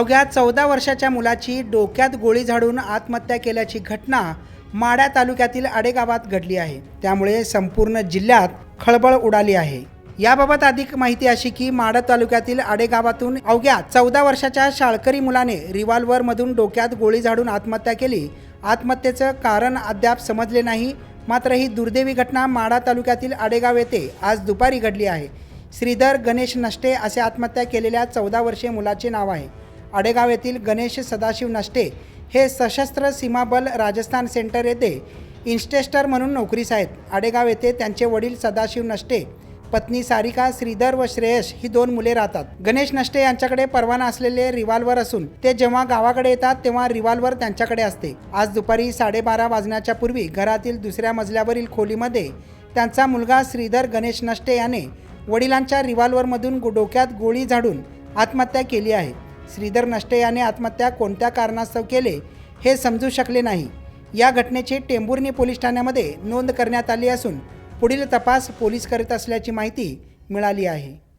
अवघ्या चौदा वर्षाच्या मुलाची डोक्यात गोळी झाडून आत्महत्या केल्याची घटना माड्या तालुक्यातील आडेगावात घडली आहे. त्यामुळे संपूर्ण जिल्ह्यात खळबळ उडाली आहे. याबाबत अधिक माहिती अशी की माडा तालुक्यातील आडेगावातून अवघ्या चौदा वर्षाच्या शाळकरी मुलाने रिव्हॉल्व्हरमधून डोक्यात गोळी झाडून आत्महत्या केली. आत्महत्येचं कारण अद्याप समजले नाही. मात्र ही दुर्दैवी घटना माढा तालुक्यातील आडेगाव येथे आज दुपारी घडली आहे. श्रीधर गणेश नष्टे असे आत्महत्या केलेल्या चौदा वर्षीय मुलाचे नाव आहे. आडेगाव येथील गणेश सदाशिव नष्टे हे सशस्त्र सीमाबल राजस्थान सेंटर येथे इन्स्टेस्टर म्हणून नोकरीस आहेत. आडेगाव येथे त्यांचे वडील सदाशिव नष्टे पत्नी सारिका श्रीधर व श्रेयश ही दोन मुले राहतात. गणेश नष्टे यांच्याकडे परवाना असलेले रिव्हॉल्वर असून ते जेव्हा गावाकडे येतात तेव्हा रिव्हॉल्वर त्यांच्याकडे असते. आज दुपारी साडेबारा वाजण्याच्या पूर्वी घरातील दुसऱ्या मजल्यावरील खोलीमध्ये त्यांचा मुलगा श्रीधर गणेश नष्टे याने वडिलांच्या रिव्हॉल्वरमधून डोक्यात गोळी झाडून आत्महत्या केली आहे. श्रीधर नष्टे याने आत्महत्या कोणत्या कारणास्तव केले हे समजू शकले नाही. या घटनेची टेंभुर्णी पोलीस ठाण्यामध्ये नोंद करण्यात आली असून पुढील तपास पोलीस करीत असल्याची माहिती मिळाली आहे.